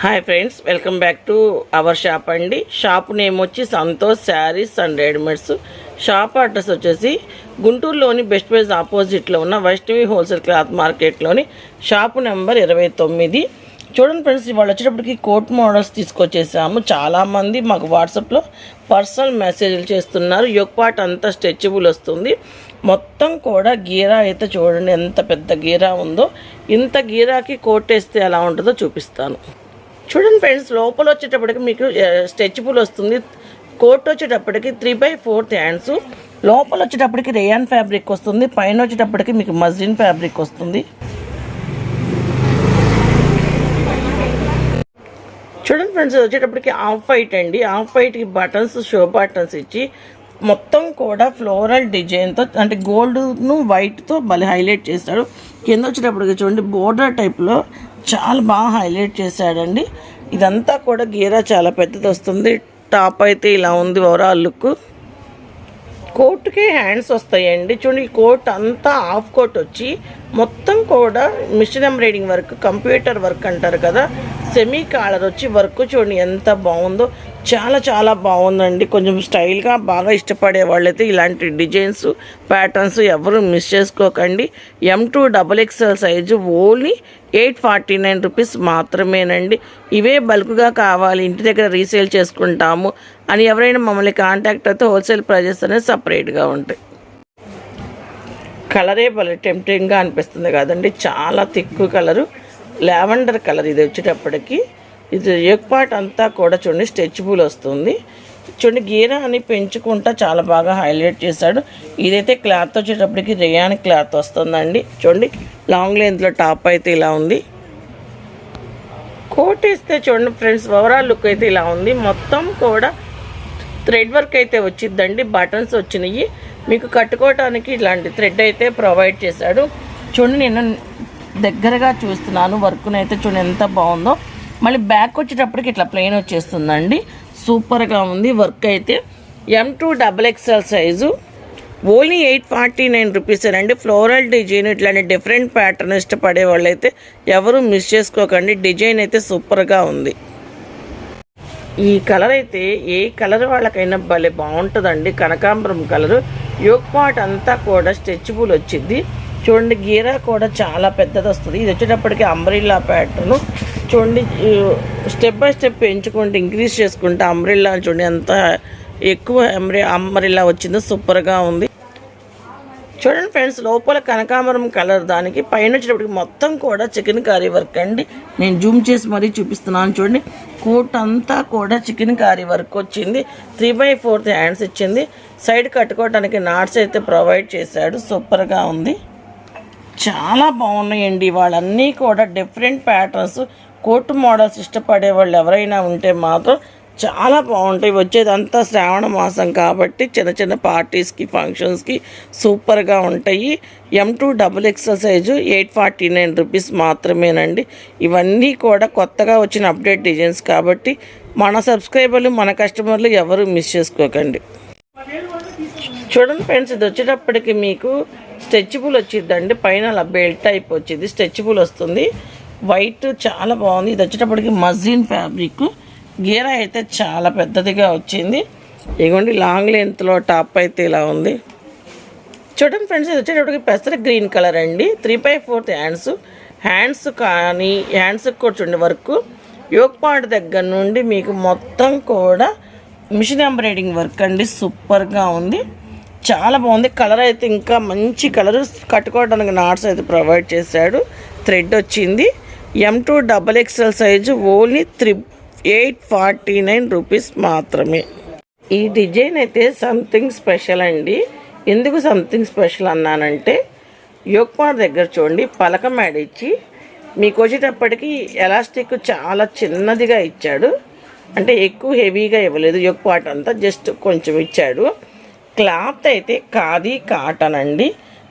Hi friends welcome back to our shop అండి. Shop name వచ్చి Santosh sarees and readymades. Shop address వచ్చేసి గుంటూరులోని best price ఆపోజిట్లో ఉన్న వైష్ణవి హోల్సేల్ క్లాత్ మార్కెట్లోని షాపు నెంబర్ ఇరవై తొమ్మిది. చూడండి ఫ్రెండ్స్ ఇవాళ వచ్చేటప్పటికి కోట్ మోడల్స్ తీసుకొచ్చేసాము. చాలామంది మాకు వాట్సాప్లో పర్సనల్ మెసేజ్లు చేస్తున్నారు. యొక్క అంతా స్ట్రెచబుల్ వస్తుంది. మొత్తం కూడా గీరా అయితే చూడండి ఎంత పెద్ద గీరా ఉందో. ఇంత గీరాకి కోట్ వేస్తే ఎలా ఉంటుందో చూపిస్తాను. చూడండి ఫ్రెండ్స్ లోపల వచ్చేటప్పటికి మీకు స్ట్రెచబుల్ వస్తుంది. కోట్ వచ్చేటప్పటికి త్రీ బై ఫోర్త్ హ్యాండ్స్ లోపల వచ్చేటప్పటికి రేయాన్ ఫ్యాబ్రిక్ వస్తుంది. పైన వచ్చేటప్పటికి మీకు మజ్లిన్ ఫ్యాబ్రిక్ వస్తుంది. చూడండి ఫ్రెండ్స్ వచ్చేటప్పటికి ఆఫ్ వైట్ అండి. ఆఫ్ వైట్కి బటన్స్ షో బటన్స్ ఇచ్చి మొత్తం కూడా ఫ్లోరల్ డిజైన్తో అంటే గోల్డ్ను వైట్తో మళ్ళీ హైలైట్ చేస్తారు. కింద వచ్చేటప్పటికి చూడండి బోర్డర్ టైప్లో చాలా బాగా హైలైట్ చేశాడండి. ఇదంతా కూడా గీరా చాలా పెద్దది వస్తుంది. టాప్ అయితే ఇలా ఉంది ఓవరాల్ లుక్ కోట్కి హ్యాండ్స్ వస్తాయండి. చూడండి ఈ కోట్ అంతా హాఫ్ కోట్ వచ్చి మొత్తం కూడా machine embroidering work computer work అంటారు కదా. సెమీ కాలర్ వచ్చి వర్క్ చూడండి ఎంత బాగుందో. చాలా చాలా బాగుందండి. కొంచెం స్టైల్గా బాగా ఇష్టపడే వాళ్ళైతే ఇలాంటి డిజైన్స్ ప్యాటర్న్స్ ఎవరు మిస్ చేసుకోకండి. M two double XL size only eight forty nine rupees మాత్రమేనండి. ఇవే బల్క్గా కావాలి ఇంటి దగ్గర రీసేల్ చేసుకుంటాము అని ఎవరైనా మమ్మల్ని కాంటాక్ట్ అయితే హోల్సేల్ ప్రైజెస్ అనేది సపరేట్గా ఉంటాయి. కలరే భలే టెంప్టింగ్గా అనిపిస్తుంది కదండి. చాలా తిక్కు కలరు లావెండర్ కలర్ ఇది వచ్చేటప్పటికి. ఇది ఎగ్ పార్ట్ అంతా కూడా చూడండి స్ట్రెచ్బుల్ వస్తుంది. చూడండి గీర అని పెంచుకుంటా చాలా బాగా హైలైట్ చేశాడు. ఇదైతే క్లాత్ వచ్చేటప్పటికి రేయాన్ క్లాత్ వస్తుందండి. చూడండి లాంగ్ లెంత్లో టాప్ అయితే ఇలా ఉంది. కోట్ వేస్తే చూడండి ఫ్రెండ్స్ ఓవరాల్ లుక్ అయితే ఇలా ఉంది. మొత్తం కూడా థ్రెడ్ వర్క్ అయితే వచ్చిందండి బటన్స్ వచ్చినాయి. మీకు కట్టుకోవటానికి ఇలాంటి థ్రెడ్ అయితే ప్రొవైడ్ చేశాడు. చూడండి నేను దగ్గరగా చూస్తున్నాను వర్క్ని అయితే చూడండి ఎంత బాగుందో. మళ్ళీ బ్యాక్ వచ్చేటప్పటికి ఇట్లా ప్లెయిన్ వచ్చేస్తుందండి. సూపర్గా ఉంది వర్క్ అయితే. M two double XL size only eight forty nine rupees అండి. ఫ్లోరల్ డిజైన్ ఇట్లాంటి డిఫరెంట్ ప్యాటర్న్ ఇష్టపడే వాళ్ళైతే ఎవరు మిస్ చేసుకోకండి. డిజైన్ అయితే సూపర్గా ఉంది. ఈ కలర్ అయితే ఏ కలర్ వాళ్ళకైనా భలే బాగుంటుందండి. కనకాంబరం కలరు యోగ్ పాట్ అంతా కూడా స్ట్రెచబుల్ వచ్చింది. చూడండి గీరా కూడా చాలా పెద్దది వస్తుంది. ఇది వచ్చేటప్పటికి అంబ్రిల్లా ప్యాటర్న్ చూడండి స్టెప్ బై స్టెప్ పెంచుకుంటే ఇంక్రీజ్ చేసుకుంటే అంబ్రిల్లా చూడండి ఎంత ఎక్కువ అంబ్రి అంబ్రిల్లా వచ్చిందో సూపర్గా ఉంది. చూడండి ఫ్రెండ్స్ లోపల కనకాంబరం కలర్ దానికి పైన వచ్చేటప్పటికి మొత్తం కూడా చికెన్ కర్రీ వర్క్ అండి. నేను జూమ్ చేసి మరీ చూపిస్తున్నాను చూడండి. కోట్ అంతా కూడా చికెన్ కర్రీ వర్క్ వచ్చింది. త్రీ బై ఫోర్త్ హ్యాండ్స్ ఇచ్చింది. సైడ్ కట్టుకోవడానికి నాట్స్ అయితే ప్రొవైడ్ చేశాడు. సూపర్గా ఉంది. చాలా బాగున్నాయండి. వాళ్ళన్నీ కూడా డిఫరెంట్ ప్యాటర్న్స్ కోట్ మోడల్స్ ఇష్టపడే వాళ్ళు ఎవరైనా ఉంటే మాత్రం చాలా బాగుంటాయి. వచ్చేదంతా శ్రావణ మాసం కాబట్టి చిన్న చిన్న పార్టీస్కి ఫంక్షన్స్కి సూపర్గా ఉంటాయి. M two double XL size eight forty nine rupees మాత్రమేనండి. ఇవన్నీ కూడా కొత్తగా వచ్చిన అప్డేట్ డిజైన్స్ కాబట్టి మన సబ్స్క్రైబర్లు మన కస్టమర్లు ఎవరు మిస్ చేసుకోకండి. చూడండి ఫ్రెండ్స్ ఇది వచ్చేటప్పటికి మీకు స్ట్రెచ్బుల్ వచ్చిందండి పైన అలా బెల్ట్ టైప్ వచ్చింది. స్ట్రెచ్బుల్ వస్తుంది. వైట్ చాలా బాగుంది. ఇది వచ్చేటప్పటికి మజ్జిన్ ఫ్యాబ్రిక్. గీర అయితే చాలా పెద్దదిగా వచ్చింది. ఇగోండి లాంగ్ లెంత్లో టాప్ అయితే ఇలా ఉంది. చూడండి ఫ్రెండ్స్ ఇది వచ్చేటప్పటికి పెసర గ్రీన్ కలర్ అండి. Three by fourth hands. Hands కానీ హ్యాండ్స్కి కూడా చూడండి వర్క్. యోగ్ పాయింట్ దగ్గర నుండి మీకు మొత్తం కూడా మిషన్ ఎంబ్రాయిడింగ్ వర్క్ అండి. సూపర్గా ఉంది. చాలా బాగుంది. కలర్ అయితే ఇంకా మంచి కలర్ కట్టుకోవడానికి నాట్స్ అయితే ప్రొవైడ్ చేశాడు. థ్రెడ్ వచ్చింది. M two double XL size only three eight forty nine rupees మాత్రమే. ఈ డిజైన్ అయితే సంథింగ్ స్పెషల్ అండి. ఎందుకు సంథింగ్ స్పెషల్ అన్నానంటే యోక్మార్ దగ్గర చూడండి పలక మేడ ఇచ్చి మీకు వచ్చేటప్పటికి ఎలాస్టిక్ చాలా చిన్నదిగా ఇచ్చాడు. అంటే ఎక్కువ హెవీగా ఇవ్వలేదు. యోక్ పార్ట్ అంతా జస్ట్ కొంచెం ఇచ్చాడు. క్లాత్ అయితే ఖాదీ కాటన్ అండి.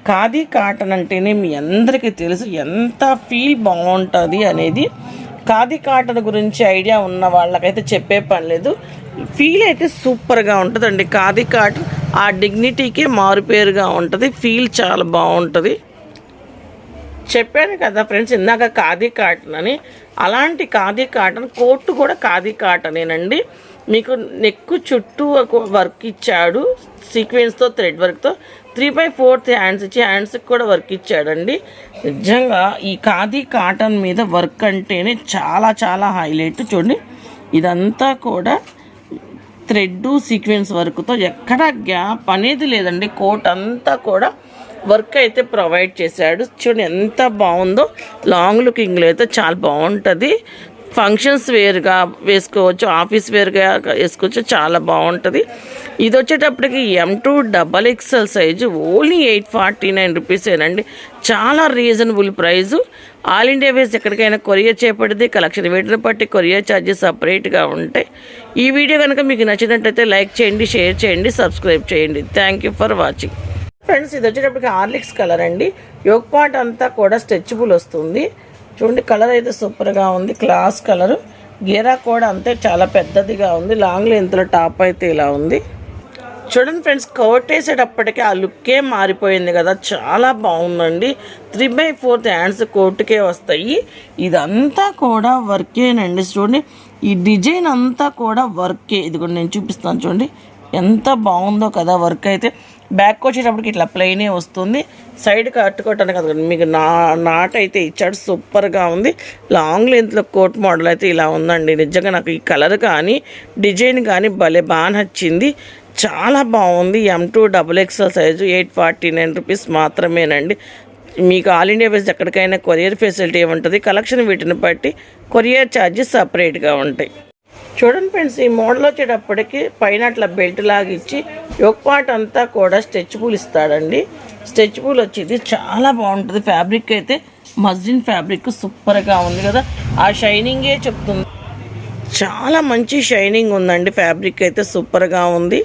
ఖాదీ కాటన్ అంటేనే మీ అందరికీ తెలుసు ఎంత ఫీల్ బాగుంటుంది అనేది. ఖాదీ కాటన్ గురించి ఐడియా ఉన్న వాళ్ళకైతే చెప్పే పని లేదు. ఫీల్ అయితే సూపర్గా ఉంటుందండి. ఖాదీ కాటన్ ఆ డిగ్నిటీకే మారుపేరుగా ఉంటుంది. ఫీల్ చాలా బాగుంటుంది. చెప్పాను కదా ఫ్రెండ్స్ ఇందాక ఖాదీ కాటన్ అని. అలాంటి ఖాదీ కాటన్ కోర్టు కూడా ఖాదీ కాటనేనండి. మీకు నెక్ చుట్టూ ఒక వర్క్ ఇచ్చాడు సీక్వెన్స్తో థ్రెడ్ వర్క్తో. త్రీ బై ఫోర్త్ హ్యాండ్స్ ఇచ్చి హ్యాండ్స్కి కూడా వర్క్ ఇచ్చాడండి. నిజంగా ఈ ఖాదీ కాటన్ మీద వర్క్ అంటేనే చాలా చాలా హైలైట్ చూడండి. ఇదంతా కూడా థ్రెడ్ సీక్వెన్స్ వర్క్తో. ఎక్కడ గ్యాప్ అనేది లేదండి. కోట్ అంతా కూడా వర్క్ అయితే ప్రొవైడ్ చేశాడు. చూడండి ఎంత బాగుందో. లాంగ్ లుకింగ్లో అయితే చాలా బాగుంటుంది. ఫంక్షన్స్ వేరుగా వేసుకోవచ్చు ఆఫీస్ వేరుగా వేసుకోవచ్చు చాలా బాగుంటుంది. ఇది వచ్చేటప్పటికి M two double XL size only eight forty nine రూపీసేనండి చాలా reasonable price all India wise ఎక్కడికైనా కొరియర్ చేపడితే కలెక్షన్ వేటిని బట్టి కొరియర్ ఛార్జెస్ సపరేట్గా ఉంటాయి. ఈ వీడియో కనుక మీకు నచ్చినట్టయితే లైక్ చేయండి షేర్ చేయండి సబ్స్క్రైబ్ చేయండి. Thank you for watching friends ఇది వచ్చేటప్పటికి హార్లిక్స్ కలర్ అండి. యోగ్ పార్ట్ అంతా కూడా స్ట్రెచబుల్ వస్తుంది. చూడండి కలర్ అయితే సూపర్గా ఉంది. Class colour. గీరా కూడా అంతే చాలా పెద్దదిగా ఉంది. లాంగ్ లెంత్లో టాప్ అయితే ఇలా ఉంది. చూడండి ఫ్రెండ్స్ కోట్ వేసేటప్పటికి ఆ లుక్కే మారిపోయింది కదా. చాలా బాగుందండి. త్రీ బై ఫోర్త్ హ్యాండ్స్ కోర్టుకే వస్తాయి. ఇదంతా కూడా వర్కేనండి. చూడండి ఈ డిజైన్ అంతా కూడా వర్కే. ఇది కూడా నేను చూపిస్తాను చూడండి. ఎంత బాగుందో కదా వర్క్ అయితే. బ్యాక్ వచ్చేటప్పటికి ఇట్లా ప్లెయినే వస్తుంది. సైడ్ కట్టుకోవటానికి కదా మీకు నా నాట్ అయితే ఇచ్చాడు సూపర్గా ఉంది. లాంగ్ లెంత్లో కోట్ మోడల్ అయితే ఇలా ఉందండి. నిజంగా నాకు ఈ కలర్ కానీ డిజైన్ కానీ భలే బాగా నచ్చింది. చాలా బాగుంది. M two double XL size eight forty nine rupees మాత్రమేనండి. మీకు ఆల్ ఇండియా బేస్ ఎక్కడికైనా కొరియర్ ఫెసిలిటీ ఉంటుంది. కలెక్షన్ వీటిని బట్టి కొరియర్ ఛార్జెస్ సపరేట్గా ఉంటాయి. చూడండి ఫ్రెండ్స్ ఈ మోడల్ వచ్చేటప్పటికి పైన అట్లా బెల్ట్ లాగా ఇచ్చి పార్ట్ అంతా కూడా స్ట్రెచ్బుల్ ఇస్తాడండి. స్ట్రెచ్బుల్ వచ్చేది చాలా బాగుంటుంది. ఫ్యాబ్రిక్ అయితే మస్జిన్ ఫ్యాబ్రిక్ సూపర్గా ఉంది కదా. ఆ షైనింగే చెప్తుంది. చాలా మంచి షైనింగ్ ఉందండి. ఫ్యాబ్రిక్ అయితే సూపర్గా ఉంది.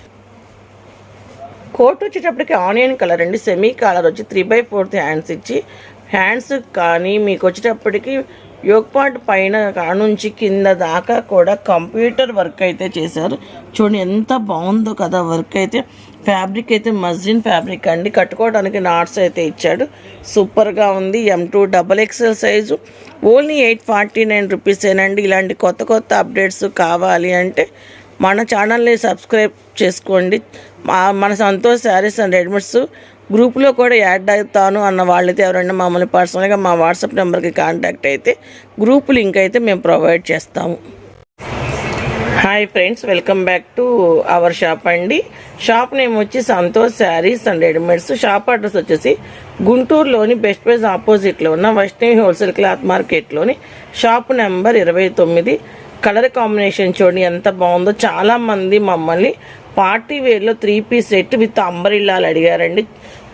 కోట్ వచ్చేటప్పటికి ఆనియన్ కలర్ అండి. సెమీ కలర్ వచ్చి త్రీ బై ఫోర్త్ హ్యాండ్స్ ఇచ్చి హ్యాండ్స్ కానీ మీకు వచ్చేటప్పటికి యోగపాట్ పైన నుంచి కింద దాకా కూడా కంప్యూటర్ వర్క్ అయితే చేశారు. చూడండి ఎంత బాగుందో కదా వర్క్ అయితే. ఫ్యాబ్రిక్ అయితే మస్జిన్ ఫ్యాబ్రిక్ అండి. కట్టుకోవడానికి నాట్స్ అయితే ఇచ్చాడు. సూపర్గా ఉంది. M two double XL size only eight forty nine రూపీసేనండి ఇలాంటి కొత్త కొత్త అప్డేట్స్ కావాలి అంటే మన ఛానల్ని సబ్స్క్రైబ్ చేసుకోండి. మన సంతోష్ శారీస్ అండ్ రెడీమేడ్స్ గ్రూప్లో కూడా యాడ్ అవుతాను అన్న వాళ్ళైతే ఎవరైనా మమ్మల్ని పర్సనల్గా మా వాట్సాప్ నెంబర్కి కాంటాక్ట్ అయితే గ్రూప్ లింక్ అయితే మేము ప్రొవైడ్ చేస్తాము. Hi friends welcome back to our shop అండి. షాప్ నేమ్ వచ్చి Santosh sarees and readymades. Shop address వచ్చేసి గుంటూరులోని బెస్ట్ ప్రైజ్ ఆపోజిట్లో ఉన్న వైష్ణవి హోల్సేల్ క్లాత్ మార్కెట్లోని షాప్ నెంబర్ ఇరవై తొమ్మిది కలర్ కాంబినేషన్ చూడండి ఎంత బాగుందో. చాలామంది మమ్మల్ని పార్టీ వేర్లో త్రీ పీస్ సెట్ విత్ అంబరిల్లాలు అడిగారండి.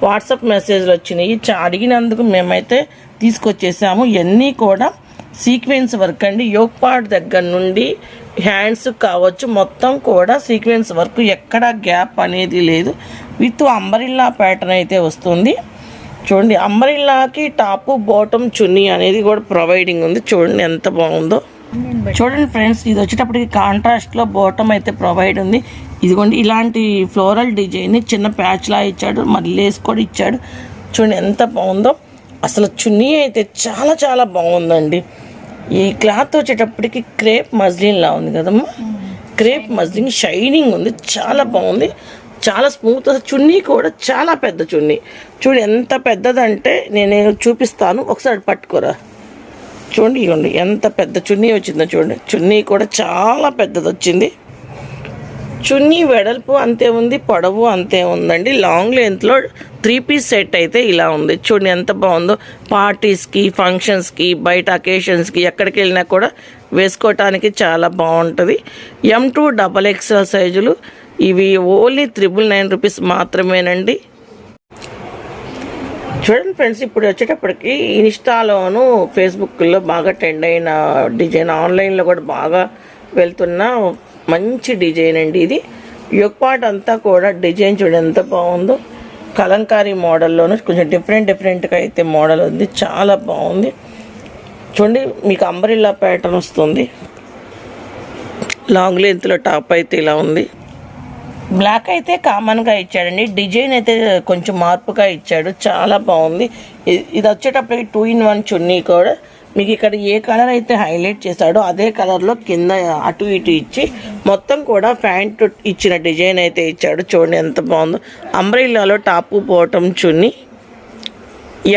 వాట్సాప్ మెసేజ్లు వచ్చినాయి. అడిగినందుకు మేమైతే తీసుకొచ్చేసాము. ఇవన్నీ కూడా సీక్వెన్స్ వర్క్ అండి. యోగ్ పార్ట్ దగ్గర నుండి హ్యాండ్స్ కావచ్చు మొత్తం కూడా సీక్వెన్స్ వర్క్. ఎక్కడ గ్యాప్ అనేది లేదు. విత్ అంబరిల్లా ప్యాటర్న్ అయితే వస్తుంది. చూడండి అంబరిల్లాకి టాపు బాటమ్ చున్నీ అనేది కూడా ప్రొవైడింగ్ ఉంది. చూడండి ఎంత బాగుందో. చూడండి ఫ్రెండ్స్ ఇది వచ్చేటప్పటికి కాంట్రాస్ట్లో బాటమ్ అయితే ప్రొవైడ్ ఉంది. ఇదిగోండి ఇలాంటి ఫ్లోరల్ డిజైన్ చిన్న ప్యాచ్లా ఇచ్చాడు మరి లేస్ కూడా ఇచ్చాడు. చూడండి ఎంత బాగుందో. అసలు చున్నీ అయితే చాలా చాలా బాగుందండి. ఈ క్లాత్ వచ్చేటప్పటికి క్రేప్ మజ్లిన్లా ఉంది కదమ్మా. క్రేప్ మజ్లిన్ షైనింగ్ ఉంది చాలా బాగుంది. చాలా స్మూత్ చున్నీ కూడా చాలా పెద్ద చున్నీ. చూడు ఎంత పెద్దదంటే నేను చూపిస్తాను. ఒకసారి పట్టుకోరా. చూడండి ఇవ్వండి ఎంత పెద్ద చున్నీ వచ్చిందో చూడండి. చున్నీ కూడా చాలా పెద్దది వచ్చింది. చున్నీ వెడల్పు అంతే ఉంది పొడవు అంతే ఉందండి. లాంగ్ లెంత్లో త్రీ పీస్ సెట్ అయితే ఇలా ఉంది. చూడండి ఎంత బాగుందో. పార్టీస్కి ఫంక్షన్స్కి బయట అకేషన్స్కి ఎక్కడికి వెళ్ళినా కూడా వేసుకోవటానికి చాలా బాగుంటుంది. ఎం టూ డబల్ ఎక్స్ఎల్ సైజులు ఇవి ఓన్లీ త్రిబుల్ నైన్ రూపీస్ మాత్రమేనండి. చూడండి ఫ్రెండ్స్ ఇప్పుడు వచ్చేటప్పటికి ఇన్స్టాలోను ఫేస్బుక్లో బాగా ట్రెండ్ అయిన డిజైన్ ఆన్లైన్లో కూడా బాగా వెళ్తున్న మంచి డిజైన్ అండి ఇది. యుక్పాట్ అంతా కూడా డిజైన్ చూడండి ఎంత బాగుందో. కలంకారీ మోడల్లోనూ కొంచెం డిఫరెంట్ డిఫరెంట్గా అయితే మోడల్ ఉంది చాలా బాగుంది. చూడండి మీకు అంబరిల్లా ప్యాటర్న్ వస్తుంది. లాంగ్ లెంత్లో టాప్ అయితే ఇలా ఉంది. బ్లాక్ అయితే కామన్గా ఇచ్చాడండి. డిజైన్ అయితే కొంచెం మార్పుగా ఇచ్చాడు. చాలా బాగుంది. ఇది వచ్చేటప్పటికి టూ ఇన్ వన్ చున్నీ కూడా. మీకు ఇక్కడ ఏ కలర్ అయితే హైలైట్ చేశాడో అదే కలర్లో కింద అటు ఇటు ఇచ్చి మొత్తం కూడా ప్యాంట్ ఇచ్చిన డిజైన్ అయితే ఇచ్చాడు. చూడండి ఎంత బాగుందో. అంబ్రెల్లాలో టాపు పోవటం చున్నీ.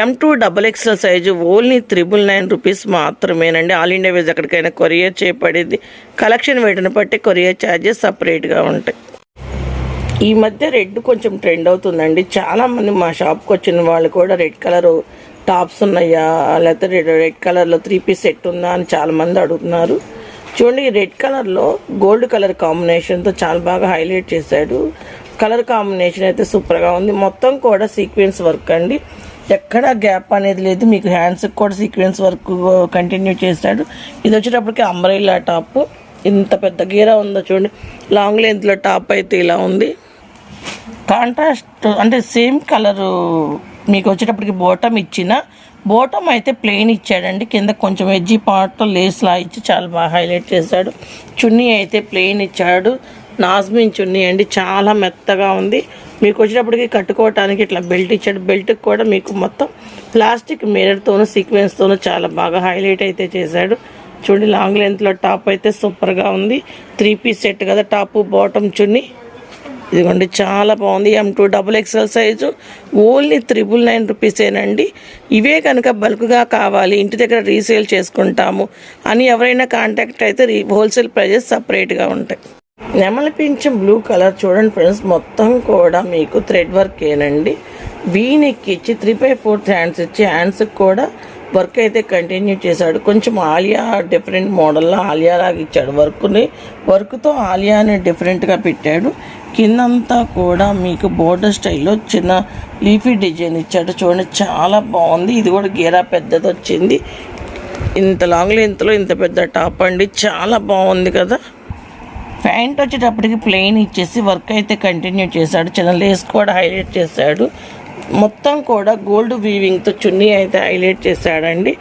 M two double XL size only triple nine rupees మాత్రమేనండి. ఆల్ ఇండియా వేజ్ ఎక్కడికైనా కొరియర్ చేయబడింది. కలెక్షన్ వేటిని బట్టి కొరియర్ ఛార్జెస్ సపరేట్గా ఉంటాయి. ఈ మధ్య రెడ్ కొంచెం ట్రెండ్ అవుతుందండి. చాలా మంది మా షాప్కి వచ్చిన వాళ్ళు కూడా రెడ్ కలర్ టాప్స్ ఉన్నాయా? లేకపోతే రెడ్ రెడ్ కలర్లో త్రీ పీస్ సెట్ ఉందా అని చాలా మంది అడుగుతున్నారు. చూడండి ఈ రెడ్ కలర్లో గోల్డ్ కలర్ కాంబినేషన్తో చాలా బాగా హైలైట్ చేశాడు. కలర్ కాంబినేషన్ అయితే సూపర్గా ఉంది. మొత్తం కూడా సీక్వెన్స్ వర్క్ అండి. ఎక్కడ గ్యాప్ అనేది లేదు. మీకు హ్యాండ్స్కి కూడా సీక్వెన్స్ వర్క్ కంటిన్యూ చేశాడు ఇది వచ్చేటప్పటికి అంబ్రైలా టాప్. ఇంత పెద్ద గీరా ఉందో చూడండి. లాంగ్ లెంత్లో టాప్ అయితే ఇలా ఉంది. కాంట్రాస్ట్ అంటే సేమ్ కలరు మీకు వచ్చేటప్పటికి బోటం ఇచ్చిన. బోటం అయితే ప్లెయిన్ ఇచ్చాడండి. కింద కొంచెం ఎజ్జి పార్ట్ లేస్లా ఇచ్చి చాలా బాగా హైలైట్ చేశాడు. చున్నీ అయితే ప్లెయిన్ ఇచ్చాడు. నాజ్మిన్ చున్నీ అండి. చాలా మెత్తగా ఉంది. మీకు వచ్చేటప్పటికి కట్టుకోవటానికి ఇట్లా బెల్ట్ ఇచ్చాడు. బెల్ట్కి కూడా మీకు మొత్తం ప్లాస్టిక్ మిరర్తోనూ సీక్వెన్స్తోనూ చాలా బాగా హైలైట్ అయితే చేశాడు. చూడండి లాంగ్ లెంత్లో టాప్ అయితే సూపర్గా ఉంది. త్రీ పీస్ సెట్ కదా టాపు బాటమ్ చున్నీ. ఇదిగోండి చాలా బాగుంది. M two double XL size only triple nine రూపీసేనండి ఇవే కనుక బల్క్గా కావాలి ఇంటి దగ్గర రీసేల్ చేసుకుంటాము అని ఎవరైనా కాంటాక్ట్ అయితే రీ హోల్సేల్ ప్రైజెస్ సపరేట్గా ఉంటాయి. నెమల పింఛం బ్లూ కలర్ చూడండి ఫ్రెండ్స్ మొత్తం కూడా మీకు థ్రెడ్ వర్క్ ఏనండి. వీనెక్ ఇచ్చి త్రీ బై ఫోర్త్ హ్యాండ్స్ ఇచ్చి హ్యాండ్స్కి కూడా వర్క్ అయితే కంటిన్యూ చేశాడు. కొంచెం ఆలియా డిఫరెంట్ మోడల్లో ఆలియా లాగా ఇచ్చాడు. వర్క్ని వర్క్తో ఆలియాని డిఫరెంట్గా పెట్టాడు. కిందంతా కూడా మీకు బోర్డర్ స్టైల్లో చిన్న లీఫీ డిజైన్ ఇచ్చాడు. చూడండి చాలా బాగుంది. ఇది కూడా గీరా పెద్దది వచ్చింది. ఇంత లాంగ్ లెంత్లో ఇంత పెద్ద టాప్ అండి. చాలా బాగుంది కదా. ప్యాంట్ వచ్చేటప్పటికి ప్లెయిన్ ఇచ్చేసి వర్క్ అయితే కంటిన్యూ చేశాడు. చిన్న లేస్ కూడా హైలైట్ చేశాడు. మొత్తం కూడా గోల్డ్ వీవింగ్తో చున్నీ అయితే హైలైట్ చేశాడండి.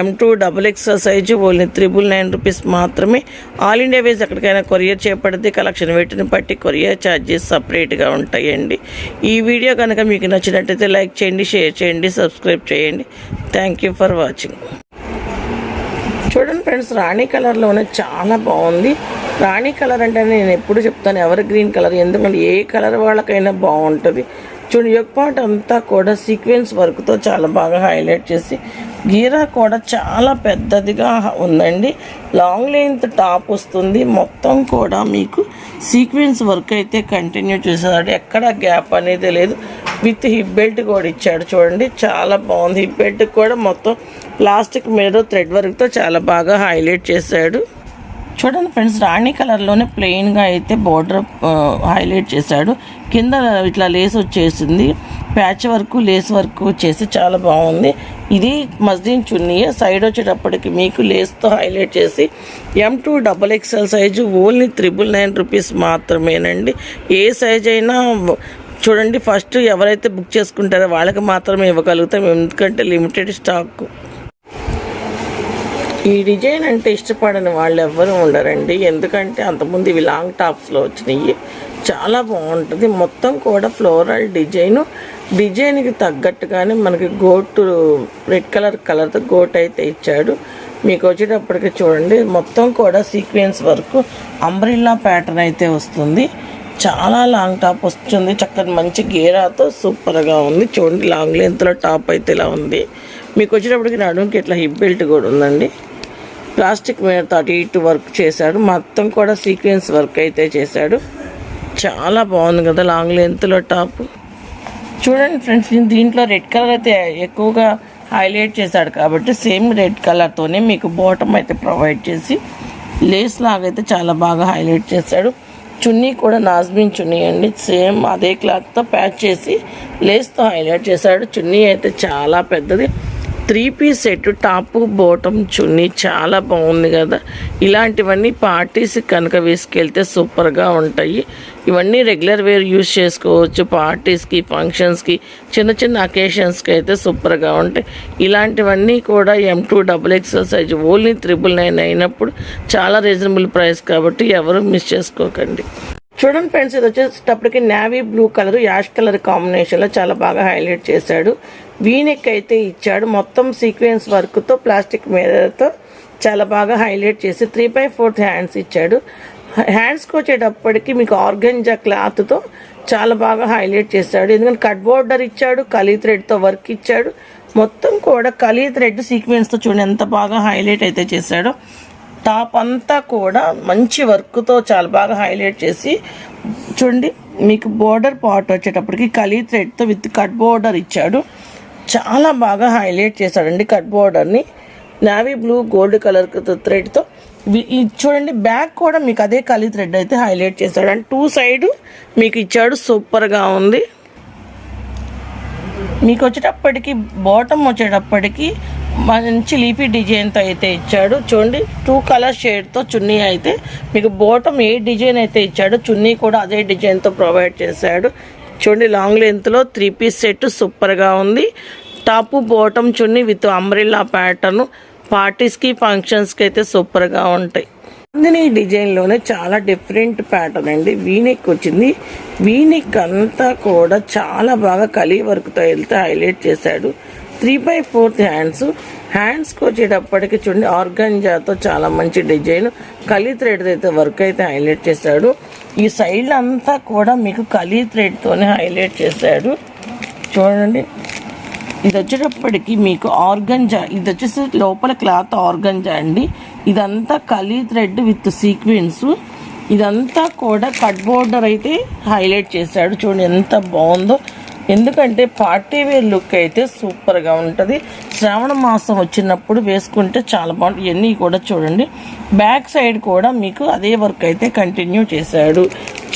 M two double XL size only triple nine rupees మాత్రమే. ఆల్ ఇండియా వేస్ ఎక్కడికైనా కొరియర్ చేపడితే కలెక్షన్ వెయిట్ని బట్టి కొరియర్ ఛార్జెస్ సపరేట్గా ఉంటాయండి. ఈ వీడియో కనుక మీకు నచ్చినట్టయితే లైక్ చేయండి షేర్ చేయండి సబ్స్క్రైబ్ చేయండి. థ్యాంక్ యూ ఫర్ వాచింగ్ చూడండి ఫ్రెండ్స్ రాణి కలర్లోనే చాలా బాగుంది. రాణి కలర్ అంటే నేను ఎప్పుడు చెప్తాను ఎవర్ గ్రీన్ కలర్ ఎందుకంటే ఏ కలర్ వాళ్ళకైనా బాగుంటుంది. చూడండి యొక్కపాటు అంతా కూడా సీక్వెన్స్ వర్క్తో చాలా బాగా హైలైట్ చేసి గీరా కూడా చాలా పెద్దదిగా ఉందండి. లాంగ్ లెంత్ టాప్ వస్తుంది. మొత్తం కూడా మీకు సీక్వెన్స్ వర్క్ అయితే కంటిన్యూ చేసేదాడు ఎక్కడ గ్యాప్ అనేది లేదు. విత్ హిప్ బెల్ట్ కూడా ఇచ్చాడు చూడండి. చాలా బాగుంది. హిప్ బెల్ట్ కూడా మొత్తం ప్లాస్టిక్ మీద థ్రెడ్ వర్క్తో చాలా బాగా హైలైట్ చేశాడు. చూడండి ఫ్రెండ్స్ రాణి కలర్లోనే ప్లెయిన్గా అయితే బార్డర్ హైలైట్ చేశాడు. కింద ఇట్లా లేస్ వచ్చేసింది. ప్యాచ్ వర్క్ లేస్ వర్క్ వచ్చేసి చాలా బాగుంది. ఇది మస్లిన్ చున్నీ సైడ్ వచ్చేటప్పటికి మీకు లేస్తో హైలైట్ చేసి M two double XL size only triple nine rupees మాత్రమేనండి. ఏ సైజ్ అయినా చూడండి ఫస్ట్ ఎవరైతే బుక్ చేసుకుంటారో వాళ్ళకి మాత్రమే ఇవ్వగలుగుతాం. ఎందుకంటే లిమిటెడ్ స్టాక్ ఈ డిజైన్ అంటే ఇష్టపడని వాళ్ళు ఎవ్వరూ ఉండరండి. ఎందుకంటే అంతకుముందు ఇవి లాంగ్ టాప్స్లో వచ్చినాయి. చాలా బాగుంటుంది. మొత్తం కూడా ఫ్లోరల్ డిజైను. డిజైన్కి తగ్గట్టుగానే మనకి గోటు రెడ్ కలర్ కలర్తో గోట్ అయితే ఇచ్చాడు. మీకు వచ్చేటప్పటికి చూడండి. మొత్తం కూడా సీక్వెన్స్ వరకు అంబ్రిల్లా ప్యాటర్న్ అయితే వస్తుంది. చాలా లాంగ్ టాప్ వస్తుంది. చక్కని మంచి గేరాతో సూపర్గా ఉంది. చూడండి లాంగ్ లెంత్లో టాప్ అయితే ఇలా ఉంది. మీకు వచ్చేటప్పటికి నడుముకి ఇట్లా హిప్ బెల్ట్ కూడా ఉందండి. ప్లాస్టిక్ మీద అటు ఇటు వర్క్ చేశాడు. మొత్తం కూడా సీక్వెన్స్ వర్క్ అయితే చేశాడు. చాలా బాగుంది కదా లాంగ్ లెంత్లో టాప్. చూడండి ఫ్రెండ్స్ దీంట్లో రెడ్ కలర్ అయితే ఎక్కువగా హైలైట్ చేశాడు కాబట్టి సేమ్ రెడ్ కలర్తోనే మీకు బాటమ్ అయితే ప్రొవైడ్ చేసి లేస్ లాగైతే చాలా బాగా హైలైట్ చేశాడు. చున్నీ కూడా నాజ్మిన్ చున్నీ అండి. సేమ్ అదే క్లాత్తో ప్యాచ్ చేసి లేస్తో హైలైట్ చేశాడు. చున్నీ అయితే చాలా పెద్దది. Three piece set top bottom చున్నీ చాలా బాగుంది కదా. ఇలాంటివన్నీ పార్టీస్ కనుక వేసుకెళ్తే సూపర్గా ఉంటాయి. ఇవన్నీ రెగ్యులర్ వేర్ యూస్ చేసుకోవచ్చు. పార్టీస్కి ఫంక్షన్స్కి చిన్న చిన్న అకేషన్స్కి అయితే సూపర్గా ఉంటాయి. ఇలాంటివన్నీ కూడా M two double XL size only triple nine అయినప్పుడు చాలా రీజనబుల్ ప్రైస్ కాబట్టి ఎవరు మిస్ చేసుకోకండి. చూడండి ఫ్రెండ్స్ ఇది వచ్చేటప్పటికి navy blue colour ash colour కాంబినేషన్లో చాలా బాగా హైలైట్ చేశాడు. వీనెక్ అయితే ఇచ్చాడు మొత్తం సీక్వెన్స్ వర్క్తో ప్లాస్టిక్ మీదతో చాలా బాగా హైలైట్ చేసి త్రీ బై ఫోర్త్ హ్యాండ్స్ ఇచ్చాడు. హ్యాండ్స్కి వచ్చేటప్పటికి మీకు ఆర్గంజా క్లాత్తో చాలా బాగా హైలైట్ చేశాడు ఎందుకంటే కట్ బోర్డర్ ఇచ్చాడు కలీ థ్రెడ్తో వర్క్ ఇచ్చాడు. మొత్తం కూడా కలీ థ్రెడ్ సీక్వెన్స్తో చూడండి ఎంత బాగా హైలైట్ అయితే చేశాడో. టాప్ అంతా కూడా మంచి వర్క్తో చాలా బాగా హైలైట్ చేసి చూడండి మీకు బోర్డర్ పార్ట్ వచ్చేటప్పటికి కలీ థ్రెడ్తో విత్ కట్ బోర్డర్ ఇచ్చాడు. చాలా బాగా హైలైట్ చేశాడండి కట్ బోర్డర్ని. నావీ బ్లూ గోల్డ్ కలర్ థ్రెడ్తో ఇది చూడండి బ్యాక్ కూడా మీకు అదే కలి థ్రెడ్ అయితే హైలైట్ చేశాడు. అండ్ టూ సైడ్ మీకు ఇచ్చాడు సూపర్గా ఉంది. మీకు వచ్చేటప్పటికి బాటమ్ వచ్చేటప్పటికి మంచి లీపి డిజైన్తో అయితే ఇచ్చాడు. చూడండి టూ కలర్ షేడ్తో చున్నీ అయితే. మీకు బాటమ్ ఏ డిజైన్ అయితే ఇచ్చాడో చున్నీ కూడా అదే డిజైన్తో ప్రొవైడ్ చేశాడు. చూడండి లాంగ్ లెంత్లో త్రీ పీస్ సెట్ సూపర్గా ఉంది. టాపు బాటమ్ చూడండి విత్ అంబ్రిల్లా ప్యాటర్న్ పార్టీస్కి ఫంక్షన్స్కి అయితే సూపర్గా ఉంటాయి. అందుని ఈ డిజైన్లోనే చాలా డిఫరెంట్ ప్యాటర్న్ అండి. వీనెక్ వచ్చింది. వీనెక్ అంతా కూడా చాలా బాగా కలీ వర్క్తో వెళ్తే హైలైట్ చేశాడు. త్రీ బై ఫోర్త్ హ్యాండ్స్ హ్యాండ్స్కి వచ్చేటప్పటికి చూడండి ఆర్గంజాతో చాలా మంచి డిజైన్ కలీ థ్రెడ్ అయితే వర్క్ అయితే హైలైట్ చేశాడు. ఈ సైడ్ అంతా కూడా మీకు కలీ థ్రెడ్తోనే హైలైట్ చేశాడు. చూడండి. ఇది వచ్చేటప్పటికి మీకు ఆర్గంజా ఇది వచ్చేసి లోపల క్లాత్ ఆర్గంజా అండి. ఇదంతా కలీ థ్రెడ్ విత్ సీక్వెన్స్ ఇదంతా కూడా కట్ బోర్డర్ అయితే హైలైట్ చేశాడు. చూడండి ఎంత బాగుందో. ఎందుకంటే పార్టీ వేర్ లుక్ అయితే సూపర్గా ఉంటుంది. శ్రావణ మాసం వచ్చినప్పుడు వేసుకుంటే చాలా బాగుంటుంది. ఇవన్నీ కూడా చూడండి. బ్యాక్ సైడ్ కూడా మీకు అదే వర్క్ అయితే కంటిన్యూ చేశాడు.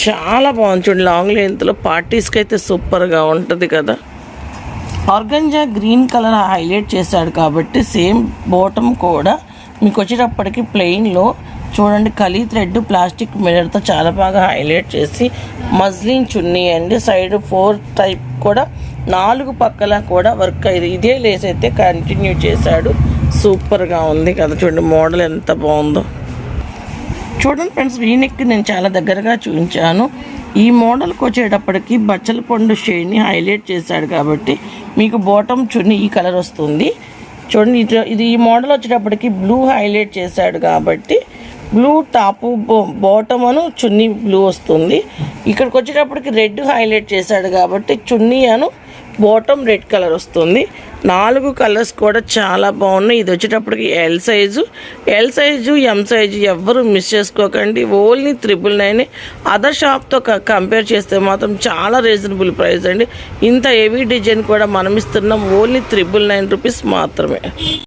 చాలా బాగుంది చూడండి. లాంగ్ లెంత్లో పార్టీస్కి అయితే సూపర్గా ఉంటుంది కదా. ఆర్గంజా గ్రీన్ కలర్ హైలైట్ చేశాడు కాబట్టి సేమ్ బోటం కూడా మీకు వచ్చేటప్పటికి ప్లెయిన్లో చూడండి కలీ థ్రెడ్ ప్లాస్టిక్ మిర్రర్తో చాలా బాగా హైలైట్ చేసి మజ్లిన్ చున్నీ అండి. సైడ్ ఫోర్ టైప్ కూడా నాలుగు పక్కల కూడా వర్క్ అయింది ఇదే లేస్ అయితే కంటిన్యూ చేశాడు. సూపర్గా ఉంది కదా చూడండి మోడల్ ఎంత బాగుందో. చూడండి ఫ్రెండ్స్ వీనెక్ నేను చాలా దగ్గరగా చూపించాను. ఈ మోడల్కి వచ్చేటప్పటికి బచ్చల పండు షేడ్ని హైలైట్ చేశాడు కాబట్టి మీకు బాటమ్ చున్నీ ఈ కలర్ వస్తుంది. చూడండి ఇట్లా ఇది ఈ మోడల్ వచ్చేటప్పటికి బ్లూ హైలైట్ చేశాడు కాబట్టి బ్లూ టాపు బాటమ్ అను చున్నీ బ్లూ వస్తుంది. ఇక్కడికి వచ్చేటప్పటికి రెడ్ హైలైట్ చేశాడు కాబట్టి చున్నీ అను బాటమ్ రెడ్ కలర్ వస్తుంది. నాలుగు కలర్స్ కూడా చాలా బాగున్నాయి. ఇది వచ్చేటప్పటికి L size. L size M size ఎవ్వరు మిస్ చేసుకోకండి. ఓన్లీ త్రిపుల్ నైన్ అదర్ షాప్తో కంపేర్ చేస్తే మాత్రం చాలా రీజనబుల్ ప్రైస్ అండి. ఇంత హెవీ డిజైన్ కూడా మనం ఇస్తున్నాం. ఓన్లీ త్రిపుల్ నైన్ రూపీస్ మాత్రమే.